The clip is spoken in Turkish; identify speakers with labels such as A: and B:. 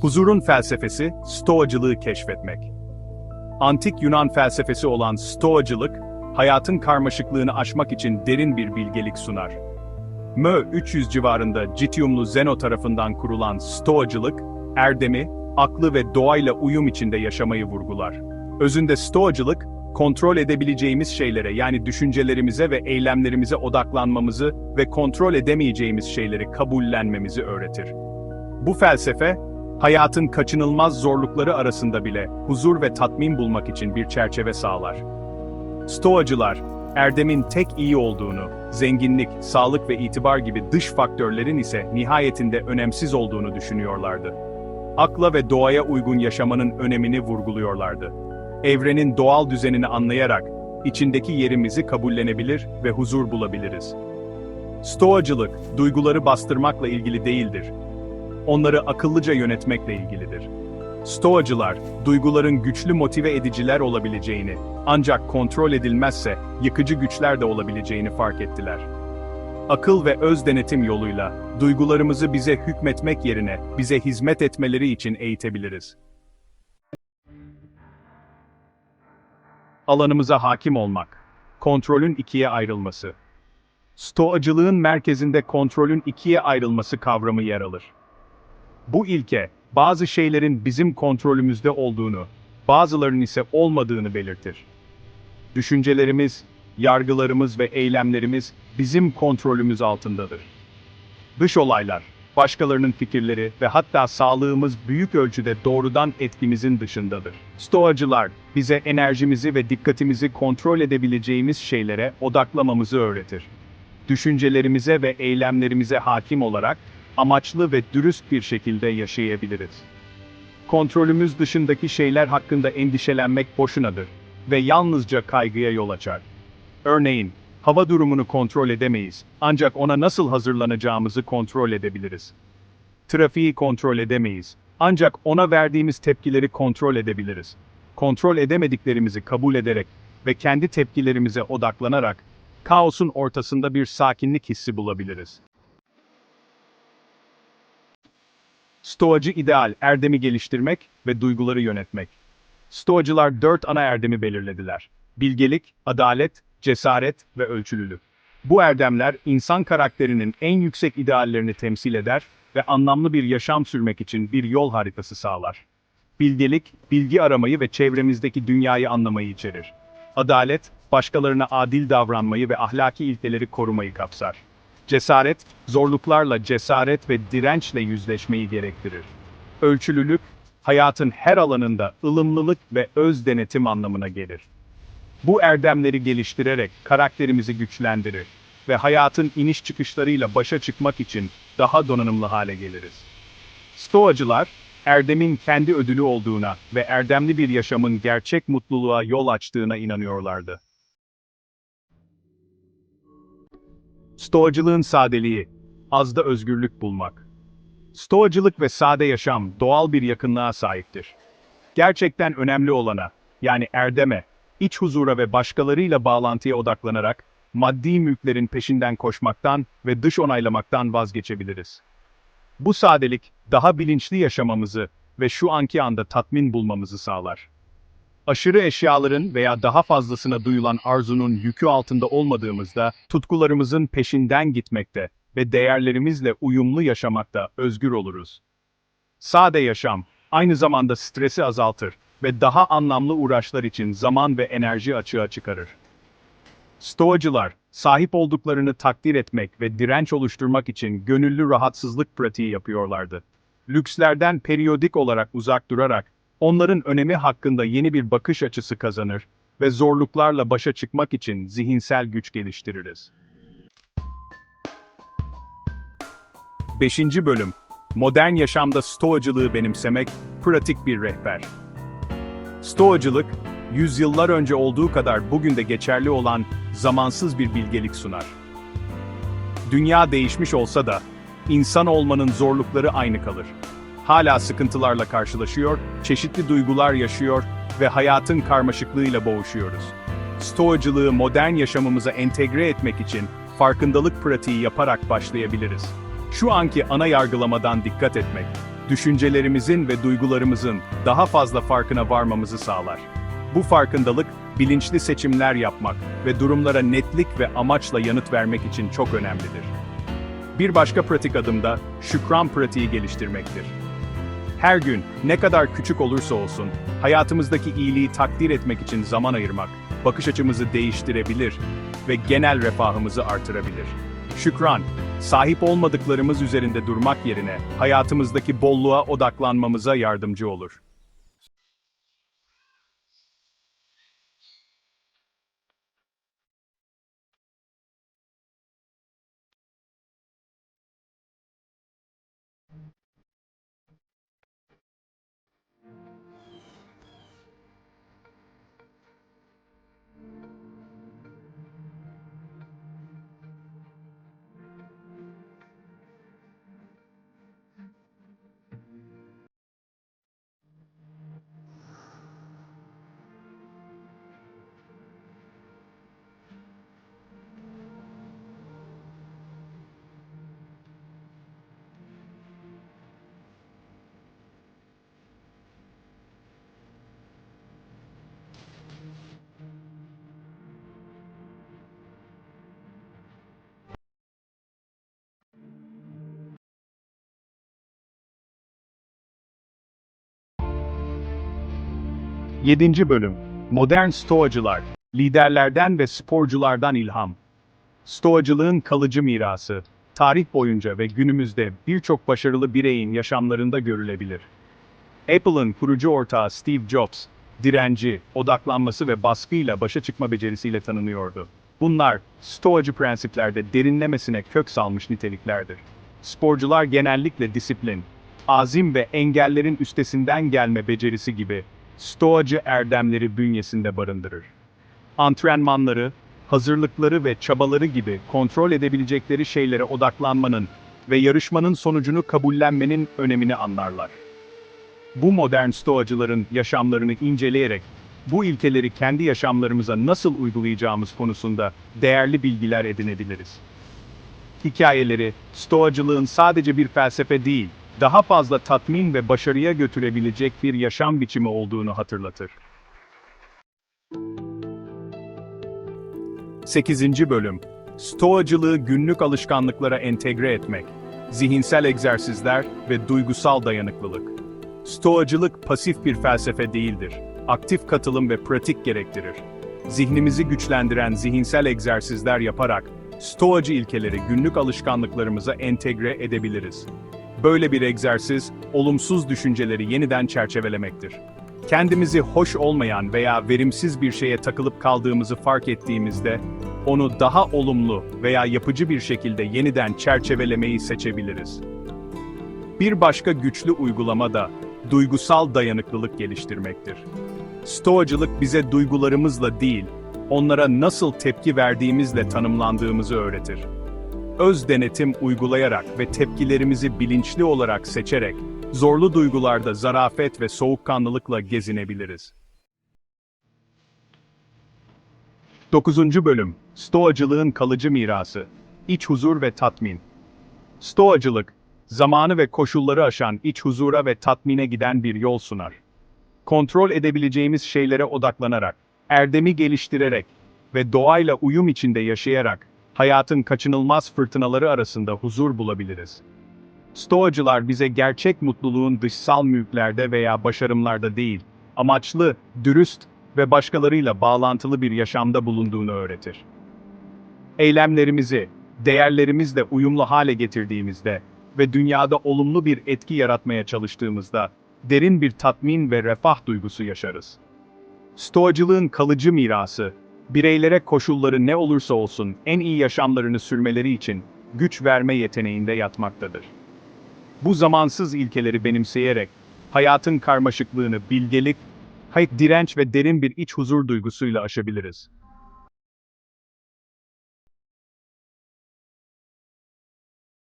A: Huzurun felsefesi, Stoacılığı keşfetmek. Antik Yunan felsefesi olan Stoacılık, hayatın karmaşıklığını aşmak için derin bir bilgelik sunar. Mö 300 civarında Citiumlu Zeno tarafından kurulan Stoacılık, erdemi, aklı ve doğayla uyum içinde yaşamayı vurgular. Özünde Stoacılık, kontrol edebileceğimiz şeylere yani düşüncelerimize ve eylemlerimize odaklanmamızı ve kontrol edemeyeceğimiz şeyleri kabullenmemizi öğretir. Bu felsefe, hayatın kaçınılmaz zorlukları arasında bile huzur ve tatmin bulmak için bir çerçeve sağlar. Stoacılar, erdemin tek iyi olduğunu, zenginlik, sağlık ve itibar gibi dış faktörlerin ise nihayetinde önemsiz olduğunu düşünüyorlardı. Akla ve doğaya uygun yaşamanın önemini vurguluyorlardı. Evrenin doğal düzenini anlayarak, içindeki yerimizi kabullenebilir ve huzur bulabiliriz. Stoacılık, duyguları bastırmakla ilgili değildir. Onları akıllıca yönetmekle ilgilidir. Stoacılar, duyguların güçlü motive ediciler olabileceğini, ancak kontrol edilmezse yıkıcı güçler de olabileceğini fark ettiler. Akıl ve öz denetim yoluyla, duygularımızı bize hükmetmek yerine bize hizmet etmeleri için eğitebiliriz. Alanımıza hakim olmak, kontrolün ikiye ayrılması. Stoacılığın merkezinde kontrolün ikiye ayrılması kavramı yer alır. Bu ilke, bazı şeylerin bizim kontrolümüzde olduğunu, bazılarının ise olmadığını belirtir. Düşüncelerimiz, yargılarımız ve eylemlerimiz bizim kontrolümüz altındadır. Dış olaylar, başkalarının fikirleri ve hatta sağlığımız büyük ölçüde doğrudan etkimizin dışındadır. Stoacılar, bize enerjimizi ve dikkatimizi kontrol edebileceğimiz şeylere odaklamamızı öğretir. Düşüncelerimize ve eylemlerimize hakim olarak, amaçlı ve dürüst bir şekilde yaşayabiliriz. Kontrolümüz dışındaki şeyler hakkında endişelenmek boşunadır ve yalnızca kaygıya yol açar. Örneğin, hava durumunu kontrol edemeyiz, ancak ona nasıl hazırlanacağımızı kontrol edebiliriz. Trafiği kontrol edemeyiz, ancak ona verdiğimiz tepkileri kontrol edebiliriz. Kontrol edemediklerimizi kabul ederek ve kendi tepkilerimize odaklanarak, kaosun ortasında bir sakinlik hissi bulabiliriz. Stoacı ideal, erdemi geliştirmek ve duyguları yönetmek. Stoacılar dört ana erdemi belirlediler. Bilgelik, adalet, cesaret ve ölçülülük. Bu erdemler insan karakterinin en yüksek ideallerini temsil eder ve anlamlı bir yaşam sürmek için bir yol haritası sağlar. Bilgelik, bilgi aramayı ve çevremizdeki dünyayı anlamayı içerir. Adalet, başkalarına adil davranmayı ve ahlaki ilkeleri korumayı kapsar. Cesaret, zorluklarla cesaret ve dirençle yüzleşmeyi gerektirir. Ölçülülük, hayatın her alanında ılımlılık ve öz denetim anlamına gelir. Bu erdemleri geliştirerek karakterimizi güçlendirir ve hayatın iniş çıkışlarıyla başa çıkmak için daha donanımlı hale geliriz. Stoacılar, erdemin kendi ödülü olduğuna ve erdemli bir yaşamın gerçek mutluluğa yol açtığına inanıyorlardı. Stoacılığın sadeliği, azda özgürlük bulmak. Stoacılık ve sade yaşam doğal bir yakınlığa sahiptir. Gerçekten önemli olana, yani erdeme, iç huzura ve başkalarıyla bağlantıya odaklanarak, maddi mülklerin peşinden koşmaktan ve dış onaylamaktan vazgeçebiliriz. Bu sadelik, daha bilinçli yaşamamızı ve şu anki anda tatmin bulmamızı sağlar. Aşırı eşyaların veya daha fazlasına duyulan arzunun yükü altında olmadığımızda, tutkularımızın peşinden gitmekte ve değerlerimizle uyumlu yaşamakta özgür oluruz. Sade yaşam, aynı zamanda stresi azaltır ve daha anlamlı uğraşlar için zaman ve enerji açığa çıkarır. Stoacılar, sahip olduklarını takdir etmek ve direnç oluşturmak için gönüllü rahatsızlık pratiği yapıyorlardı. Lükslerden periyodik olarak uzak durarak, onların önemi hakkında yeni bir bakış açısı kazanır ve zorluklarla başa çıkmak için zihinsel güç geliştiririz. 5. Bölüm Modern yaşamda stoacılığı benimsemek, pratik bir rehber. Stoacılık, yüzyıllar önce olduğu kadar bugün de geçerli olan zamansız bir bilgelik sunar. Dünya değişmiş olsa da, insan olmanın zorlukları aynı kalır. Hala sıkıntılarla karşılaşıyor, çeşitli duygular yaşıyor ve hayatın karmaşıklığıyla boğuşuyoruz. Stoacılığı modern yaşamımıza entegre etmek için farkındalık pratiği yaparak başlayabiliriz. Şu anki ana yargılamadan dikkat etmek, düşüncelerimizin ve duygularımızın daha fazla farkına varmamızı sağlar. Bu farkındalık, bilinçli seçimler yapmak ve durumlara netlik ve amaçla yanıt vermek için çok önemlidir. Bir başka pratik adım da şükran pratiği geliştirmektir. Her gün, ne kadar küçük olursa olsun, hayatımızdaki iyiliği takdir etmek için zaman ayırmak, bakış açımızı değiştirebilir ve genel refahımızı artırabilir. Şükran, sahip olmadıklarımız üzerinde durmak yerine hayatımızdaki bolluğa odaklanmamıza yardımcı olur. Yedinci Bölüm Modern Stoacılar Liderlerden ve sporculardan ilham Stoacılığın kalıcı mirası, tarih boyunca ve günümüzde birçok başarılı bireyin yaşamlarında görülebilir. Apple'ın kurucu ortağı Steve Jobs, direnci, odaklanması ve baskıyla başa çıkma becerisiyle tanınıyordu. Bunlar, Stoacı prensiplerde derinlemesine kök salmış niteliklerdir. Sporcular genellikle disiplin, azim ve engellerin üstesinden gelme becerisi gibi Stoacı erdemleri bünyesinde barındırır. Antrenmanları, hazırlıkları ve çabaları gibi kontrol edebilecekleri şeylere odaklanmanın ve yarışmanın sonucunu kabullenmenin önemini anlarlar. Bu modern stoacıların yaşamlarını inceleyerek bu ilkeleri kendi yaşamlarımıza nasıl uygulayacağımız konusunda değerli bilgiler edinebiliriz. Hikayeleri, stoacılığın sadece bir felsefe değil, daha fazla tatmin ve başarıya götürebilecek bir yaşam biçimi olduğunu hatırlatır. 8. Bölüm Stoacılığı günlük alışkanlıklara entegre etmek, zihinsel egzersizler ve duygusal dayanıklılık. Stoacılık pasif bir felsefe değildir. Aktif katılım ve pratik gerektirir. Zihnimizi güçlendiren zihinsel egzersizler yaparak, Stoacı ilkeleri günlük alışkanlıklarımıza entegre edebiliriz. Böyle bir egzersiz, olumsuz düşünceleri yeniden çerçevelemektir. Kendimizi hoş olmayan veya verimsiz bir şeye takılıp kaldığımızı fark ettiğimizde, onu daha olumlu veya yapıcı bir şekilde yeniden çerçevelemeyi seçebiliriz. Bir başka güçlü uygulama da duygusal dayanıklılık geliştirmektir. Stoacılık bize duygularımızla değil, onlara nasıl tepki verdiğimizle tanımlandığımızı öğretir. Öz denetim uygulayarak ve tepkilerimizi bilinçli olarak seçerek, zorlu duygularda zarafet ve soğukkanlılıkla gezinebiliriz. 9. Bölüm Stoacılığın kalıcı mirası İç huzur ve tatmin Stoacılık, zamanı ve koşulları aşan iç huzura ve tatmine giden bir yol sunar. Kontrol edebileceğimiz şeylere odaklanarak, erdemi geliştirerek ve doğayla uyum içinde yaşayarak, hayatın kaçınılmaz fırtınaları arasında huzur bulabiliriz. Stoacılar bize gerçek mutluluğun dışsal mülklerde veya başarımlarda değil, amaçlı, dürüst ve başkalarıyla bağlantılı bir yaşamda bulunduğunu öğretir. Eylemlerimizi, değerlerimizle uyumlu hale getirdiğimizde ve dünyada olumlu bir etki yaratmaya çalıştığımızda, derin bir tatmin ve refah duygusu yaşarız. Stoacılığın kalıcı mirası, bireylere koşulları ne olursa olsun en iyi yaşamlarını sürmeleri için güç verme yeteneğinde yatmaktadır. Bu zamansız ilkeleri benimseyerek, hayatın karmaşıklığını bilgelik, direnç ve derin bir iç huzur duygusuyla aşabiliriz.